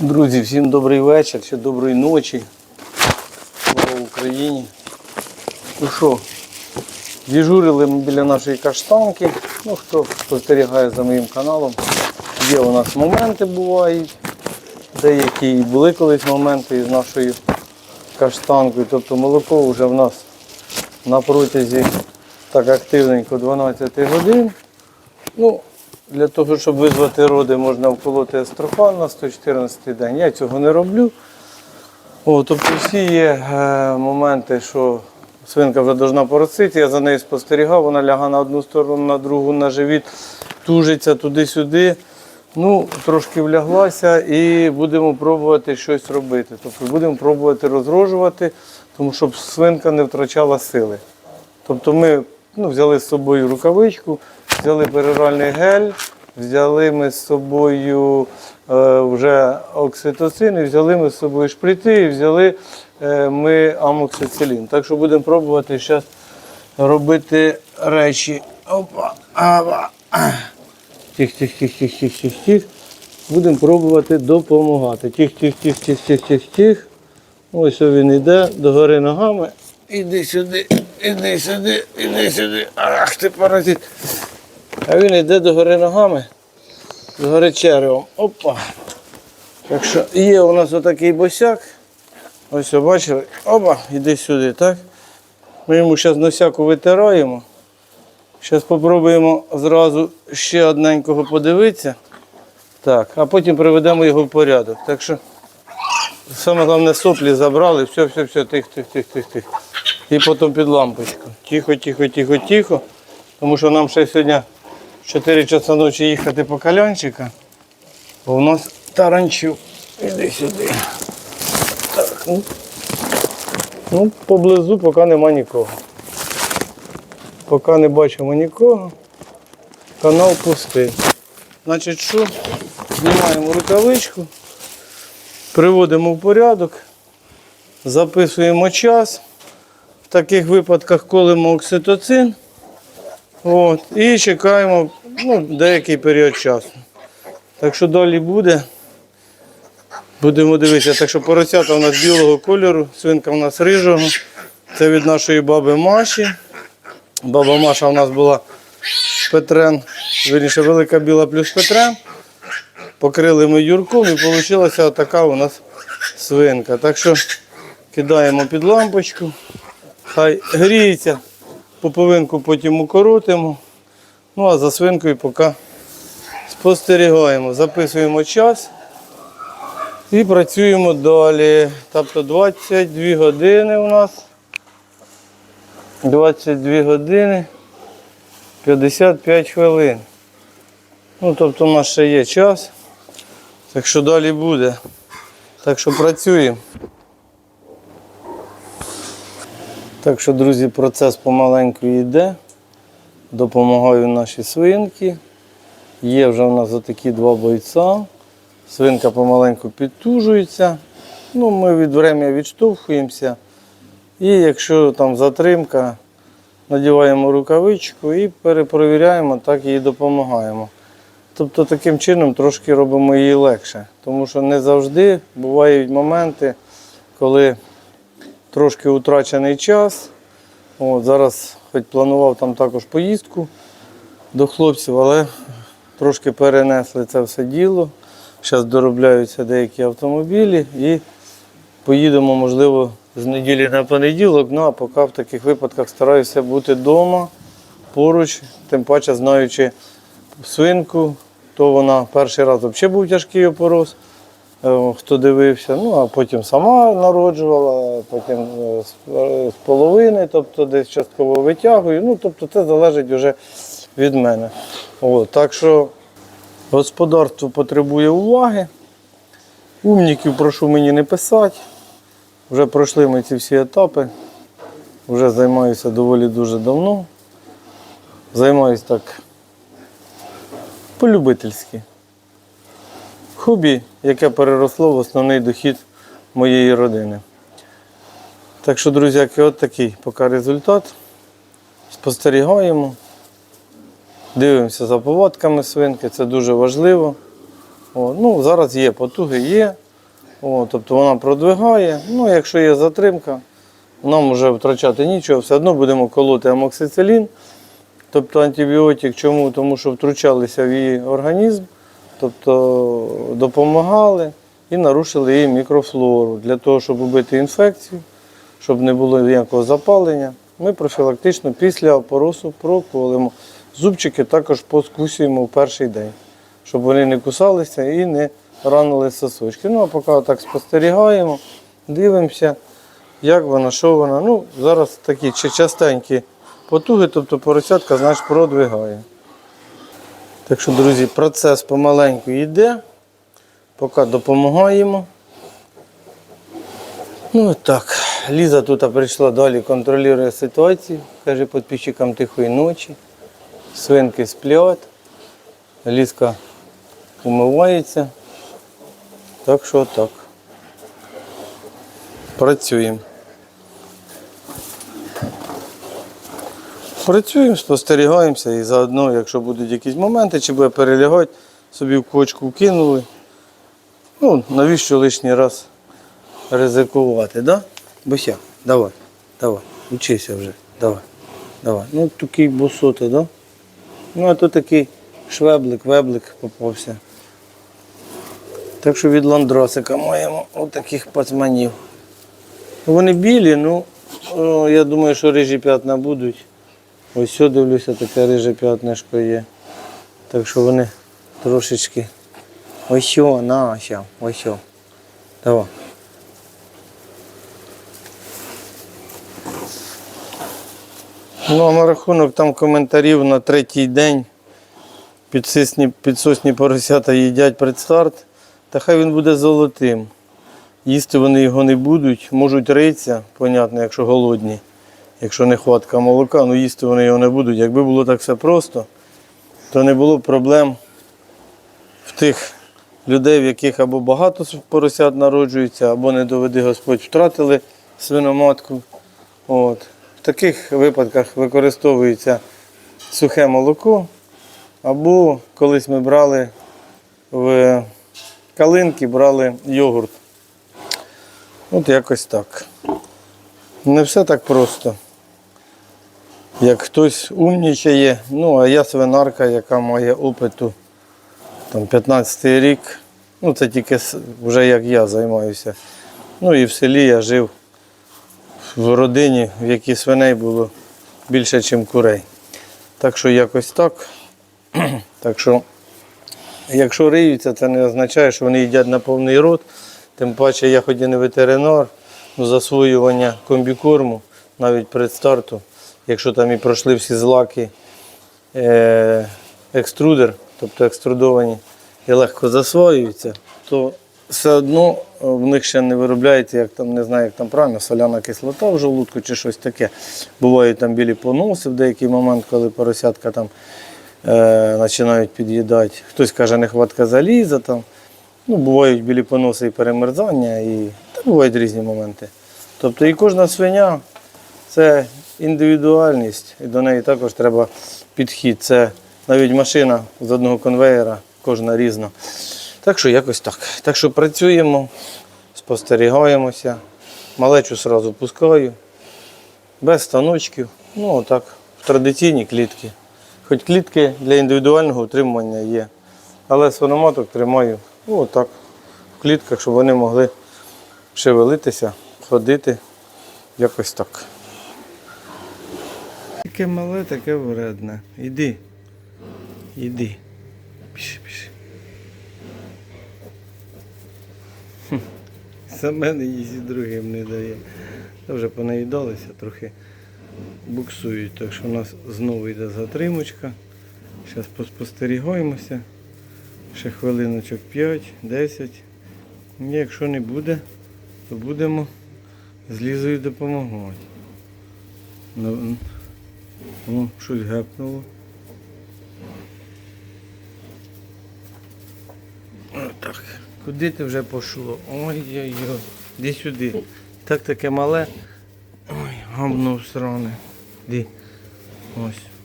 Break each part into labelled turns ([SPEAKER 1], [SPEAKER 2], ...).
[SPEAKER 1] Друзі, всім добрий вечір чи доброї ночі. Слава Україні. Ну що, дежурили ми біля нашої каштанки. Ну, хто спостерігає за моїм каналом, є у нас моменти бувають. Деякі були колись моменти із нашою каштанкою. Тобто молоко вже в нас на протязі так активненько 12 годин. Ну, для того, щоб визвати роди, можна вколоти естрофан на 114 день. Я цього не роблю. О, тобто всі є е, моменти, що свинка вже повинна поросити, я за нею спостерігав, вона лягає на одну сторону, на другу, на живіт, тужиться туди-сюди. Ну, трошки вляглася і будемо пробувати щось робити. Тобто будемо пробувати розрожувати, тому щоб свинка не втрачала сили. Тобто ми ну, взяли з собою рукавичку, взяли пероральний гель, взяли ми з собою е, вже окситоцин, і взяли ми з собою шприти, і взяли е, ми амоксицилін. Так що будемо пробувати зараз робити речі. Опа, ава. Тих, тих, тих, тих, тих, тих, тих. Будемо пробувати допомагати. Тих, тих, тих, тих, тих, тих, тих. Ось він йде догори ногами. Іди сюди, іди сюди, іди сюди. Ах ти паразит. А він йде догори ногами, догори черевом. Опа. Так що є у нас отакий босяк. Ось бачили. Опа, іди сюди, так? Ми йому зараз носяку витираємо. Зараз спробуємо зразу ще одненького подивитися. Так, а потім приведемо його в порядок. Так що саме головне соплі забрали, все, все, все, тих, тих, тих, тих, тих. І потім під лампочку. Тихо, тихо, тихо, тихо. Тому що нам ще сьогодні 4 часа ночі їхати по калянчика. Бо у нас таранчук. Іди сюди. Так, ну. ну, поблизу поки нема нікого. Поки не бачимо нікого. Канал пустий. Значить, що? Знімаємо рукавичку, приводимо в порядок, записуємо час. В таких випадках колимо окситоцин. От, і чекаємо ну, деякий період часу. Так що далі буде. Будемо дивитися. Так що поросята у нас білого кольору, свинка у нас рижого. Це від нашої баби Маші. Баба Маша у нас була Петрен, вірніше велика біла плюс Петрен. Покрили ми юрком і вийшла така у нас свинка. Так що кидаємо під лампочку. Хай гріється, поповинку потім укоротимо. Ну а за свинкою поки спостерігаємо, записуємо час і працюємо далі. Тобто 22 години у нас. 22 години 55 хвилин. Ну, тобто у нас ще є час. Так що далі буде. Так що працюємо. Так що, друзі, процес помаленьку йде. Допомагаю нашій свинки. Є вже у нас отакі два бойця. Свинка помаленьку підтужується. Ну, ми від времени відштовхуємося. І якщо там затримка, надіваємо рукавичку і перепровіряємо, так їй допомагаємо. Тобто таким чином трошки робимо її легше. Тому що не завжди бувають моменти, коли трошки утрачений час. От, зараз хоч планував там також поїздку до хлопців, але трошки перенесли це все діло. Зараз доробляються деякі автомобілі і поїдемо, можливо, з неділі на понеділок. Ну а поки в таких випадках стараюся бути вдома поруч, тим паче знаючи свинку, то вона перший раз взагалі був тяжкий опорос, е, хто дивився, ну а потім сама народжувала, потім е, е, з половини, тобто десь частково витягую. Ну, тобто це залежить вже від мене. От, так що господарство потребує уваги. Умніків прошу мені не писати. Вже пройшли ми ці всі етапи. Вже займаюся доволі дуже давно. Займаюся так по-любительськи. Хобі, яке переросло в основний дохід моєї родини. Так що, друзяки, от такий поки результат. Спостерігаємо. Дивимося за поводками свинки, це дуже важливо. О, ну, зараз є потуги, є. О, тобто вона продвигає. Ну, якщо є затримка, нам вже втрачати нічого, все одно будемо колоти амоксицилін, тобто антибіотик. Чому? Тому що втручалися в її організм, тобто допомагали і нарушили її мікрофлору для того, щоб убити інфекцію, щоб не було ніякого запалення. Ми профілактично після опоросу проколимо. Зубчики також поскусуємо в перший день, щоб вони не кусалися і не ранили сосочки. Ну а поки так спостерігаємо, дивимося, як вона, що вона. Ну, зараз такі частенькі потуги, тобто поросятка, знаєш, продвигає. Так що, друзі, процес помаленьку йде, поки допомагаємо. Ну так, Ліза тут прийшла далі, контролює ситуацію, каже підписчикам тихої ночі. Свинки сплять, Лізка умивається. Так що так. Працюємо. Працюємо, спостерігаємося і заодно, якщо будуть якісь моменти, чи буде перелягати, собі в кочку кинули. Ну, навіщо лишній раз ризикувати, да? Бося, давай, давай, учися вже, давай, давай. Ну, такий босота, да? Ну, а то такий швеблик, веблик попався. Так що від ландросика маємо отаких пацманів. Вони білі, ну, я думаю, що рижі п'ятна будуть. Ось сюди дивлюся, таке риже п'ятнишко є. Так що вони трошечки. Ось що, на, ща, ось. Давай. Ну, а на рахунок там коментарів на третій день підсосні поросята їдять предстарт, та хай він буде золотим. Їсти вони його не будуть, можуть ритися, понятно, якщо голодні, якщо не хватка молока, ну їсти вони його не будуть. Якби було так все просто, то не було б проблем в тих людей, в яких або багато поросят народжується, або не доведи Господь втратили свиноматку. От. В таких випадках використовується сухе молоко, або колись ми брали в калинки, брали йогурт. От якось так. Не все так просто. Як хтось умнічає, ну а я свинарка, яка має опиту там 15 рік. Ну це тільки вже як я займаюся. Ну і в селі я жив в родині, в якій свиней було більше, ніж курей. Так що якось так. Так що, якщо риються, це не означає, що вони їдять на повний рот. Тим паче я хоч і не ветеринар, ну, засвоювання комбікорму навіть перед стартом, якщо там і пройшли всі злаки, е, екструдер, тобто екструдовані і легко засвоюються, то все одно е, в них ще не виробляється, як там, не знаю, як там правильно, соляна кислота в желудку чи щось таке. Бувають там білі поноси в деякий момент, коли поросятка там е, починають під'їдати. Хтось каже, нехватка заліза там. Ну, бувають білі поноси і перемерзання, і та бувають різні моменти. Тобто і кожна свиня це індивідуальність, і до неї також треба підхід. Це навіть машина з одного конвеєра, кожна різна. Так що якось так. Так що працюємо, спостерігаємося. Малечу одразу пускаю, без станочків. Ну, отак, в традиційні клітки. Хоч клітки для індивідуального утримування є. Але свиноматок тримаю ну, отак, в клітках, щоб вони могли шевелитися, ходити. Якось так. Таке мале, таке вредне. Іди. Іди. Піши, піши. Хм. Саме не їсть і другим не дає. Та Вже понаїдалися, трохи буксують. Так що у нас знову йде затримочка. Зараз поспостерігаємося. Ще хвилиночок 5-10. Якщо не буде, то будемо з Лізою допомагати. Ну, щось гепнуло. Отак. Куди ти вже пішло? Ой-ой-ой. Іди сюди. Так таке мале. Ой, гамно всране. Іди. Ось.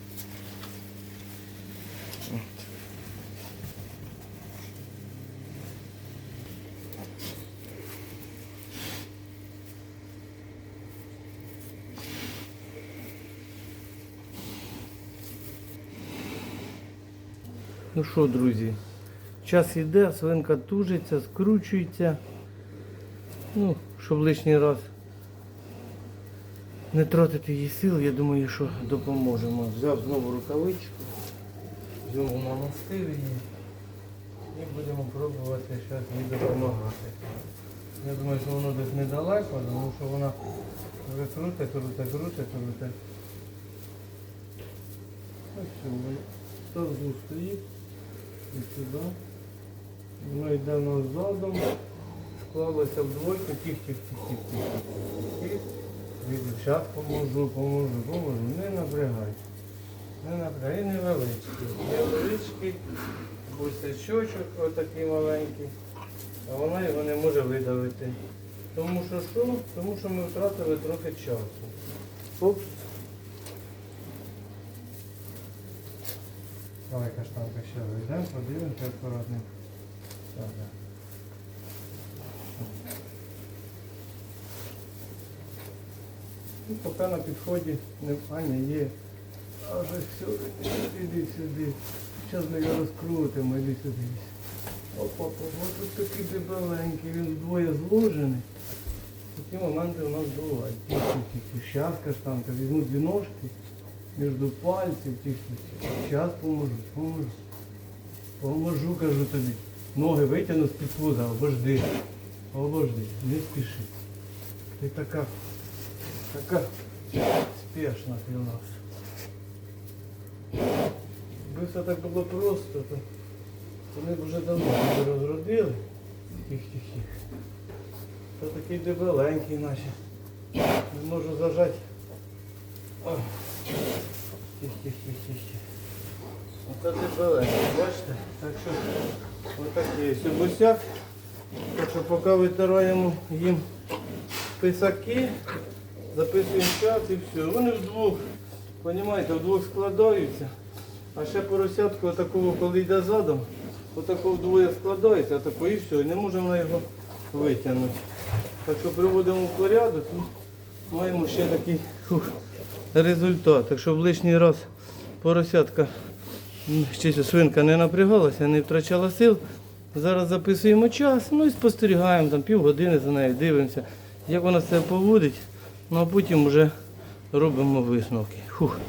[SPEAKER 1] Ну що, друзі, час йде, свинка тужиться, скручується. Ну, щоб лишній раз не тратити її сил, я думаю, що допоможемо. Взяв знову рукавичку, знову намастив її і будемо пробувати зараз їй допомагати. Я думаю, що воно десь недалеко, тому що вона вже круте, круте, круте, круте. Ось що, воно стоїть і сюди. Воно йде в нас задом, склалося в двойку, тих, тих, тих, тих, тих, тих. Зараз поможу, поможу, поможу. Не напрягай. Не напрягай, невеличкий. Невеличкий бусячочок, отакий маленький. А вона його не може видавити. Тому що що? Тому що ми втратили трохи часу. Опс. Давай каштанка ще вийдемо, подивимося акуратненько. Так, так. Ну, поки на підході не а, не є. А вже все, іди сюди. Зараз ми його розкрутимо, іди сюди. Опа, ось тут такий дебеленький, він вдвоє зложений. Такі моменти у нас бувають. Зараз каштанка, візьму дві ножки між пальців, тихо. Зараз поможу, поможу. Поможу, кажу тобі. Ноги витягну з-під пуза, обожди. Обожди, не спіши. Ти така, така спешна ти у нас. Якби все так було просто, то вони б вже давно розродили. Тих-тих-тих. Та такий дебеленький наче. Не можу зажати. Ой. Тих-тих-тих-тих. Оце дебеленький, бачите? Так що отакий ось. Так що поки витираємо їм писаки, записуємо час і все. Вони вдвох, розумієте, вдвох складаються. А ще поросятку отакого, коли йде задом, отакого вдвоє складається, отако і все, і не можемо його витягнути. Так що приводимо в порядок маємо ще такий результат. Так в лишній раз поросятка, чи свинка не напрягалася, не втрачала сил. Зараз записуємо час, ну і спостерігаємо там півгодини за нею, дивимося, як вона себе поводить, ну а потім вже робимо висновки. Фух.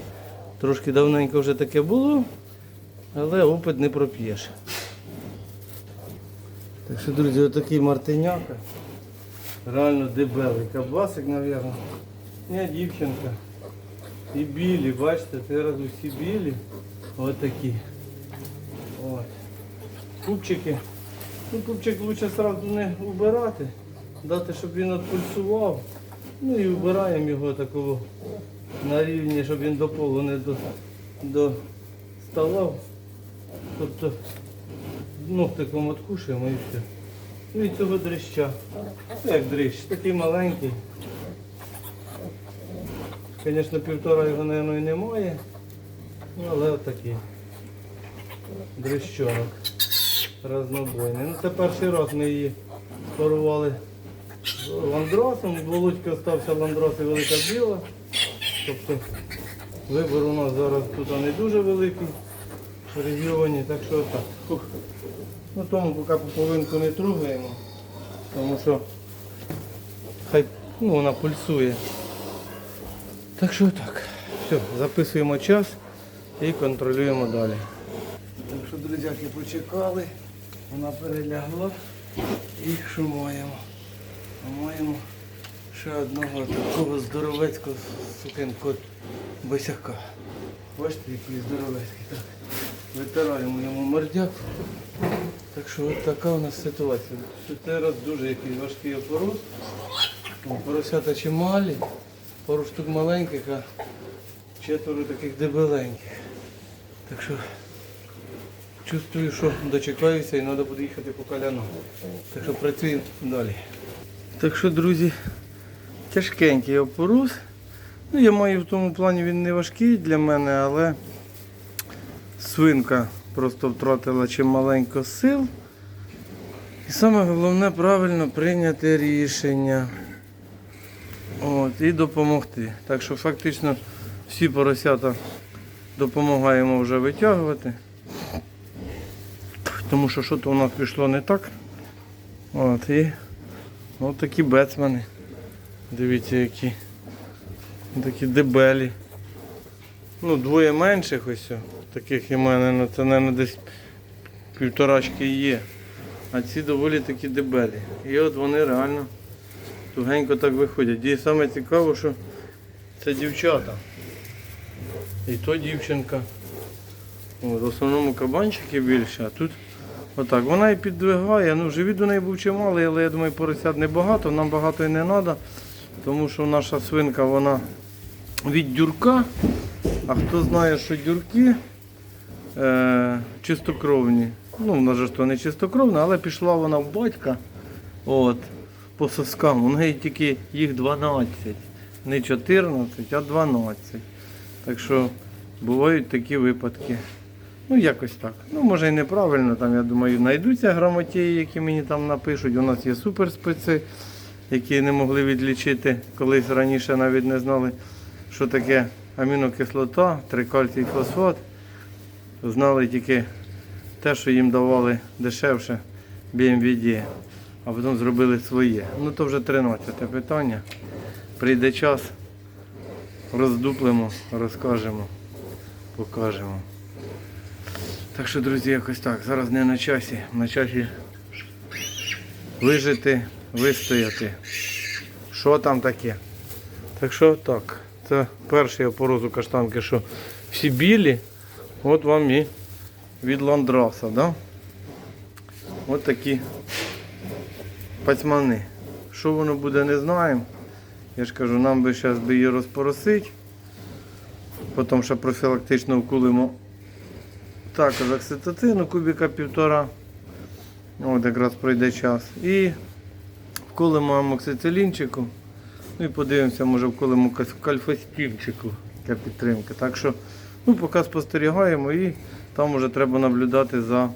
[SPEAKER 1] Трошки давненько вже таке було, але опит не проп'єш. Так що, друзі, отакий мартиняка. Реально дебелий. Кабасик, мабуть. Не дівчинка. І білі, бачите, зараз усі білі. Отакі. От. Пупчики. Ну, пупчик лучше сразу не убирати, дати, щоб він отпульсував. Ну і вбираємо його такого на рівні, щоб він до полу не до, до ставав. Тобто ногтиком откушуємо і все. Ну і цього дрища. Ну, Як дрищ, такий маленький. Звісно, півтора його, мабуть, і немає. Ну, але отакий. Дрищонок. Разнобойний. Ну це перший раз ми її спарували з ландросом. Володька стався ландрос і велика біла. Тобто вибор у нас зараз тут не дуже великий в регіоні, так що так. Фух. Ну тому поки половинку не трогаємо, тому що хай ну, вона пульсує. Так що так. Все, записуємо час і контролюємо далі. Так що, друзяки, почекали, вона перелягла і що маємо? Ще одного такого здоровецького сукенко босяка. Бачите, який здоровецький. Так. Витираємо йому мордяк. Так що от така у нас ситуація. Це раз дуже якийсь важкий опорос. Поросята чималі, пару штук маленьких, а четверо таких дебеленьких. Так що чувствую, що дочекаюся і треба буде їхати по коляну. Так що працюємо далі. Так що, друзі, тяжкенький опорус. Ну, я маю в тому плані він не важкий для мене, але свинка просто втратила чималенько сил. І саме головне правильно прийняти рішення. От, і допомогти. Так що фактично всі поросята допомагаємо вже витягувати. Тому що щось у нас пішло не так. От, і от такі бецмени. Дивіться, які. Такі дебелі. Ну, двоє менших ось. Таких і мене, ну це, мабуть, десь півторачки є. А ці доволі такі дебелі. І от вони реально тугенько так виходять. І саме цікаво, що це дівчата. І то дівчинка. От, в основному кабанчики більше, а тут отак. Вона і піддвигає. Ну, живіт у неї був чималий, але я думаю, поросят небагато, нам багато і не треба, тому що наша свинка вона від дюрка. А хто знає, що дюрки е, чистокровні. Ну, вона ж то не чистокровна, але пішла вона в батька. От, по соскам. У неї тільки їх 12. Не 14, а 12. Так що бувають такі випадки. Ну, якось так. Ну, може і неправильно, там, я думаю, знайдуться грамотії, які мені там напишуть. У нас є суперспеци, які не могли відлічити, колись раніше навіть не знали, що таке амінокислота, трикальцій фосфат. Знали тільки те, що їм давали дешевше BMVD, а потім зробили своє. Ну то вже 13 питання. Прийде час, роздуплимо, розкажемо, покажемо. Так що, друзі, якось так. Зараз не на часі. На часі вижити, вистояти. Що там таке? Так що так. Це перший опорозу каштанки, що всі білі. От вам і від ландраса, да? От такі пацьмани. Що воно буде, не знаємо. Я ж кажу, нам би зараз би її розпоросити. Потім ще профілактично вкулимо також окситоцину, кубіка півтора. От якраз пройде час. І вколимо амоксицилінчику. Ну і подивимося, може вколимо кальф- для підтримки. Так що ну, поки спостерігаємо і там вже треба наблюдати за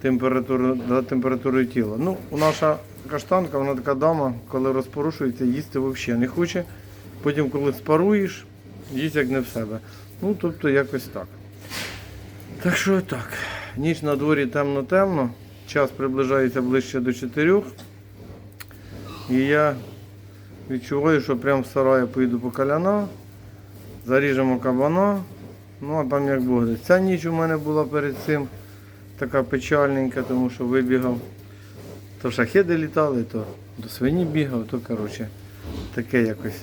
[SPEAKER 1] температурою, за температурою тіла. Ну, наша каштанка, вона така дама, коли розпорушується, їсти взагалі не хоче. Потім, коли спаруєш, їсть як не в себе. Ну, тобто якось так. Так що так. Ніч на дворі темно-темно. Час приближається ближче до 4. І я відчуваю, що прямо в сараю поїду по каляна, заріжемо кабана. Ну а там як буде. Ця ніч у мене була перед цим така печальненька, тому що вибігав. То шахеди літали, то до свині бігав, то коротше, таке якось.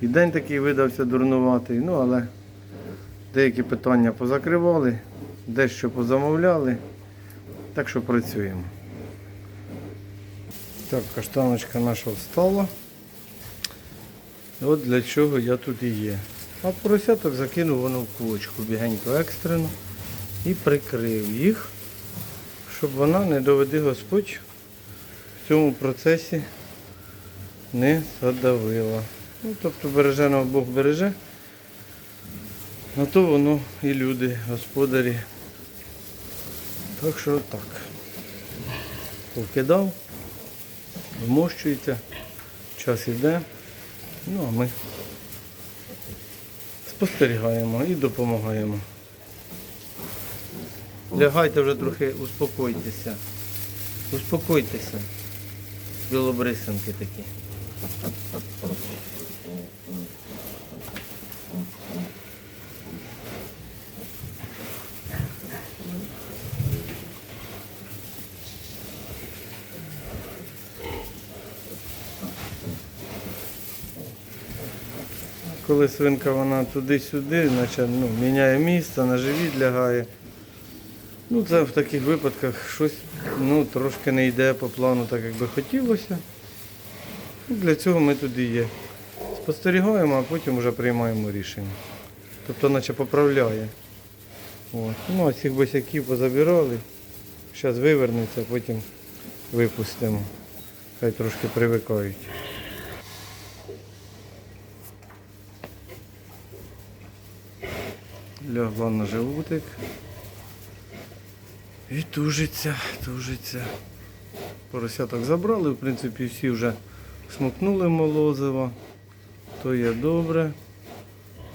[SPEAKER 1] І день такий видався дурнуватий, ну але деякі питання позакривали, дещо позамовляли. Так що працюємо. Так, каштаночка наша встала. От для чого я тут і є. А поросяток закинув воно в кулочку бігенько екстрено і прикрив їх, щоб вона, не доведи Господь, в цьому процесі не задавила. Ну, тобто береже нам Бог береже. На то воно і люди, господарі. Так що так. Покидав, вмощується, час іде. Ну а ми спостерігаємо і допомагаємо. Лягайте вже трохи, успокойтеся. Успокойтеся. Білобрисинки такі. Коли свинка вона туди-сюди, значить, ну, міняє місце, на живіт лягає. Ну, це в таких випадках щось ну, трошки не йде по плану, так як би хотілося. Для цього ми туди є. Спостерігаємо, а потім вже приймаємо рішення. Тобто, наче поправляє. От. Ну, а цих босяків позабирали. Зараз вивернеться, потім випустимо. Хай трошки привикають. Лягла на животик. І тужиться, тужиться. Поросяток забрали, в принципі, всі вже смокнули молозиво. То є добре.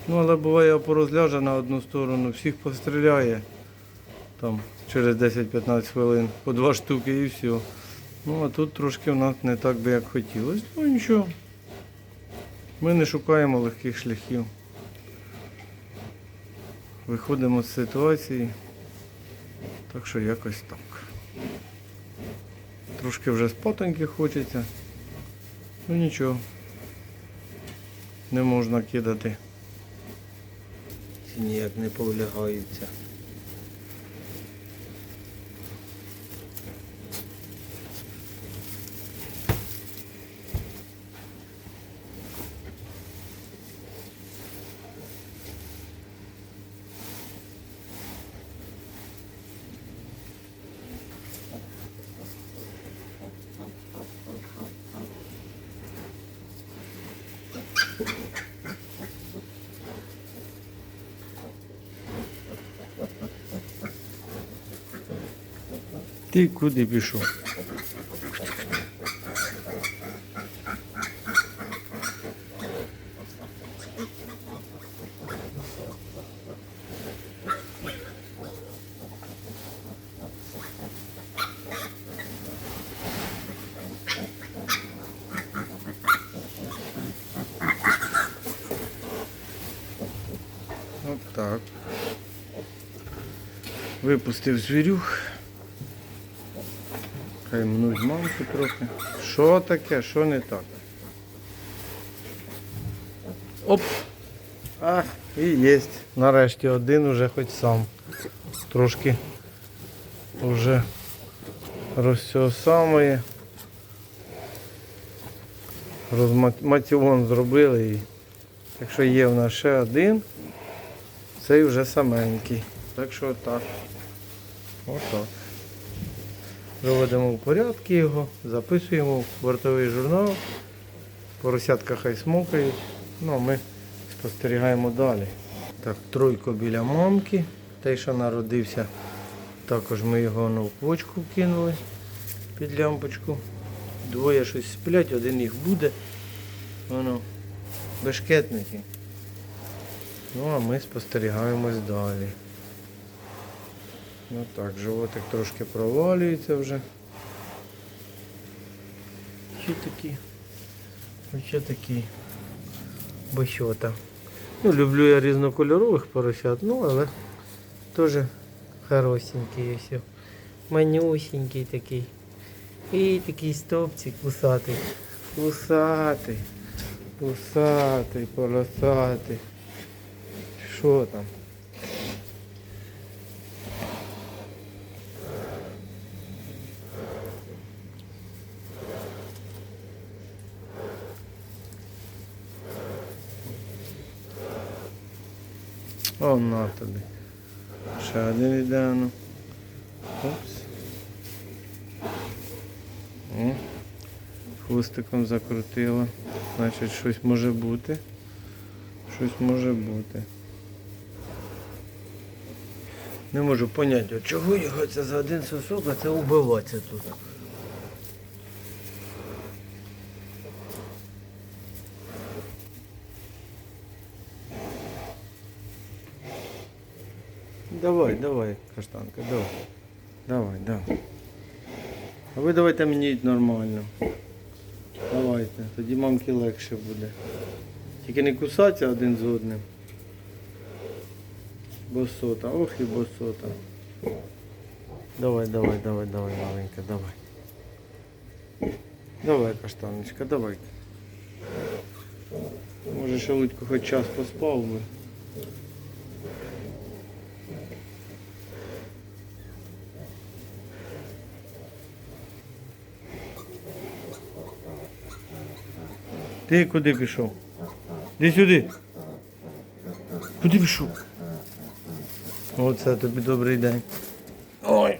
[SPEAKER 1] Ну, але буває порозляже на одну сторону, всіх постріляє. Там через 10-15 хвилин по два штуки і все. Ну а тут трошки в нас не так би як хотілося. Ну нічого. Ми не шукаємо легких шляхів. Виходимо з ситуації. Так що якось так. Трошки вже спотеньки хочеться. Ну нічого. Не можна кидати. Ніяк не повлягаються. Ти куди пішов? От так. Випустив звірюх. Хай мнуть мамку трохи. Що таке, що не так? Оп! А, і єсть. Нарешті один уже хоч сам. Трошки вже розсьосамує. Розматіон зробили і якщо є в нас ще один, цей вже саменький. Так що так. Отак. Приводимо в порядки його, записуємо в бортовий журнал. Поросятка хай смокають. Ну а ми спостерігаємо далі. Так, тройко біля мамки. Той, що народився, також ми його на квочку кинули під лямпочку. Двоє щось сплять, один їх буде. Воно бешкетники. Ну а ми спостерігаємось далі. Ну так, животик трошки провалюється вже. Що такі? Що такі бощота. Ну, люблю я різнокольорових поросят, ну але теж хорошенький ось. Манюсенький такий. І такий стовпчик усатий. Усатий. Усатий, полосатий. Що там? О, на тобі. Ще один іде, ну. Опс. О. Хвостиком закрутила. Значить, щось може бути. Щось може бути. Не можу поняти, чого його це за один сосок, а це убиватися тут. Давай, давай, каштанка, давай. Давай, давай. А ви давайте мені нормально. Давайте, тоді мамки легше буде. Тільки не кусатися один з одним. Босота, ох і босота. Давай, давай, давай, давай, маленька, давай. Давай, каштаночка, давай. Може ще Лудько хоч час поспав би. Ти куди пішов? Іди сюди. Куди пішов? Оце тобі добрий день. Ой.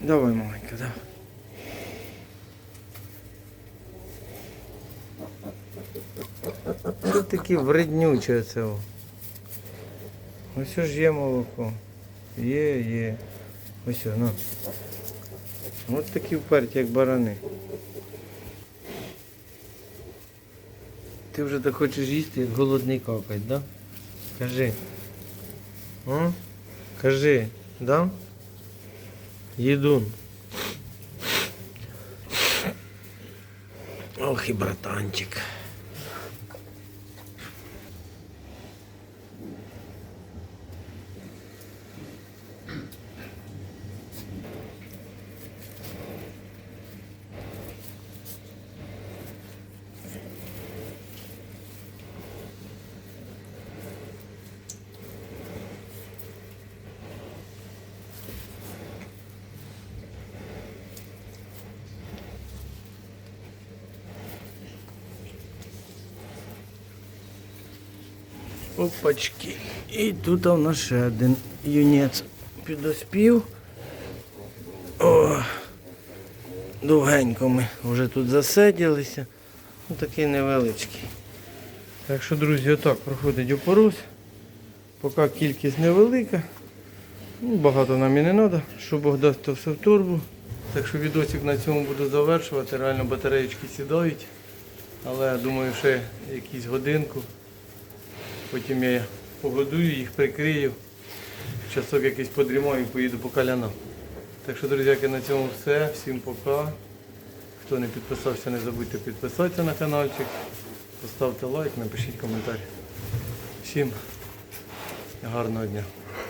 [SPEAKER 1] Давай, маленька, давай. Що таке вреднюче це? Ось ж є молоко. Є, є. Ось, ну. Ось такі вперті, як барани. Ти вже так хочеш їсти, як голодний какать, да? Кажи. О? Кажи, да? Їдун. Ох і братанчик. Опачки. І тут у нас ще один юнець підоспів. О, довгенько ми вже тут засиділися. Ну такий невеличкий. Так що, друзі, отак проходить опорос. Поки кількість невелика. Ну, багато нам і не треба, що Бог дасть, то все в турбу. Так що відосик на цьому буду завершувати. Реально батареєчки сідають. Але я думаю, ще якусь годинку. Потім я погодую їх, прикрию. Часок якийсь подрімаю і поїду по калянам. Так що, друзяки, на цьому все. Всім пока. Хто не підписався, не забудьте підписатися на каналчик. Поставте лайк, напишіть коментар. Всім гарного дня.